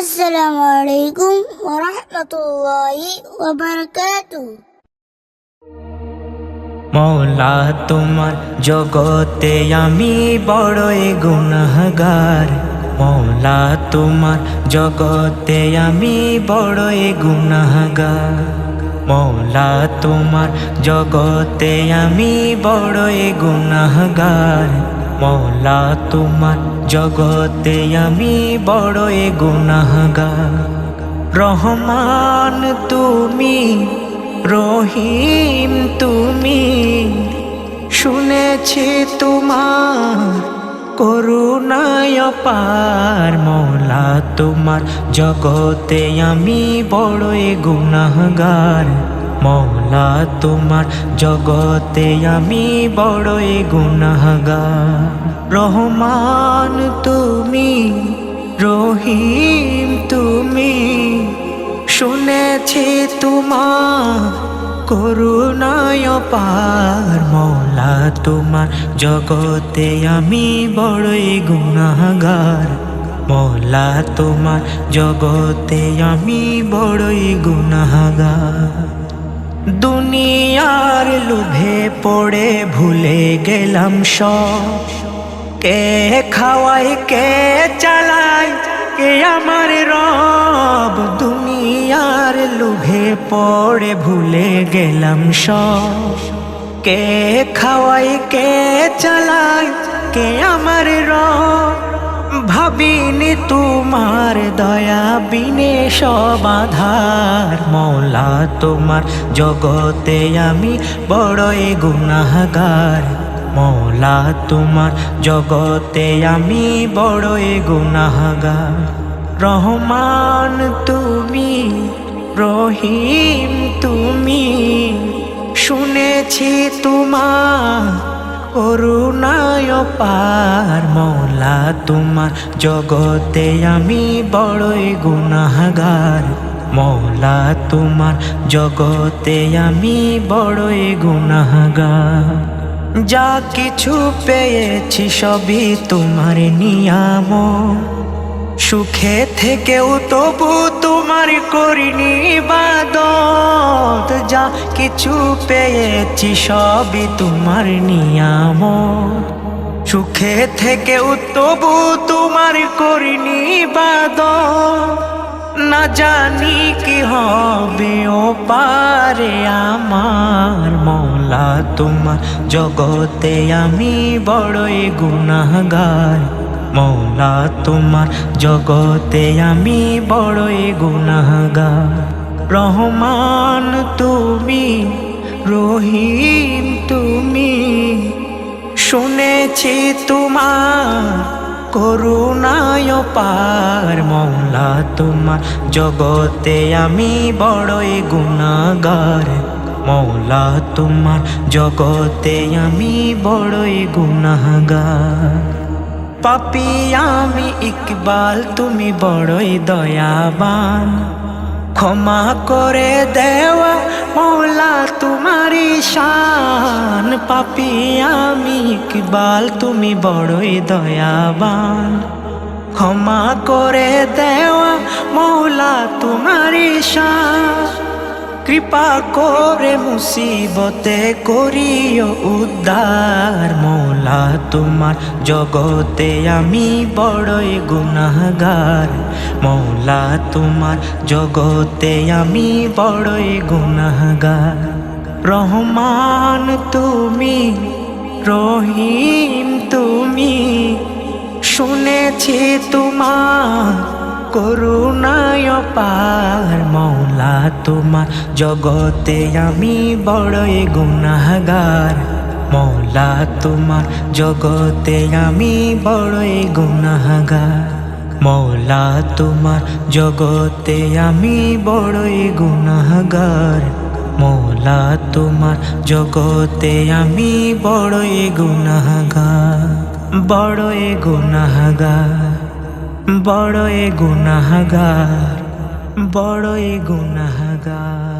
আসসালামু আলাইকুম ওয়া রাহমাতুল্লাহি ওয়া মৌলা, তোমার জগতে আমি বড়ই গুনাহগার। মৌলা, তোমার জগতে আমি বড়ই গুনাহগার। মৌলা, তোমার জগতে আমি বড়ই গুনাহগার। মৌলা, তোমার জগতে আমি বড়ই গুনাহগার। রহমান তুমি, রহিম তুমি, শুনেছি তোমার করুণায় পার মৌলা তোমার। জগতে আমি বড়ই গুনাহগার। মৌলা, তোমার জগতে আমি বড়ই গুনাহগার। রহমান তুমি, রহিম তুমি, শুনেছি তোমার করুণায় পার মৌলা, তোমার জগতে আমি বড়ই গুনাহগার। মৌলা, তোমার জগতে আমি বড়ই গুনাহগার। দুনিয়ার লোভে পড়ে ভুলে গেলাম সব। কে খাওয়াই কে চালাই কে আমার রব। দুনিয়ার লোভে পড়ে ভুলে গেলাম সব। কে খাওয়াই কে চালাই কে আমার ভাবিনি তোমার দয়া, বিনে সব আধার। মৌলা তোমার জগতে আমি বড়ই গুনাহগার। মৌলা তোমার জগতে আমি বড়ই গুনাহগার। রহমান তুমি, রহিম তুমি, শুনেছি তোমার করুণায় পার মৌলা তোমার জগতে আমি বড়ই গুনাহগার। মৌলা, তোমার জগতে আমি বড়ই গুনাহগার। যা কিছু পেয়েছি সবই তোমার নিয়াম সুখে থেকেও তবু তোমার করিনি বাদত যা কিছু পেয়েছি সবই তোমার নিয়াম সুখে থেকেও তবু তোমার করিনি বাদত না জানি কি হবে, ও পারে আমার মৌলা। তোমার জগতে আমি বড়ই গুনাহগার। মৌলা, তোমার জগতে আমি বড়ই গুনাহগার। রহমান তুমি, রহিম তুমি শুনেছি তোমার করুণায় পার মৌলা, তোমার জগতে আমি বড়ই গুনাগার মৌলা, তোমার জগতে আমি বড়ই গুনাগার পাপি আমি ইকবাল, তুমি বড়ই দয়াবান। ক্ষমা করে দেওয়া মৌলা তোমারি শান। পাপি আমি ইকবাল তুমি বড়ই দয়াবান। ক্ষমা করে দেওয়া মৌলা তোমারি কৃপা করে মুসিবতে করিও উদ্ধার মৌলা তোমার। জগতে আমি বড়ই গুনাহগার। মৌলা তোমার, জগতে আমি বড়ই গুনাহগার। রহমান তুমি রহিম, তুমি শুনেছি তোমার করুণায় পার মৌলা, তোমার জগতে আমি বড়ই গুনাহগার মৌলা, তোমার জগতে আমি বড়ই গুনাহগার মৌলা, তোমার জগতে আমি বড়ই গুনাহগার মৌলা তোমার জগতে আমি বড়ই গুনাহগার বড়ই এ বড়ই বড় বড়ই গুনাহগার।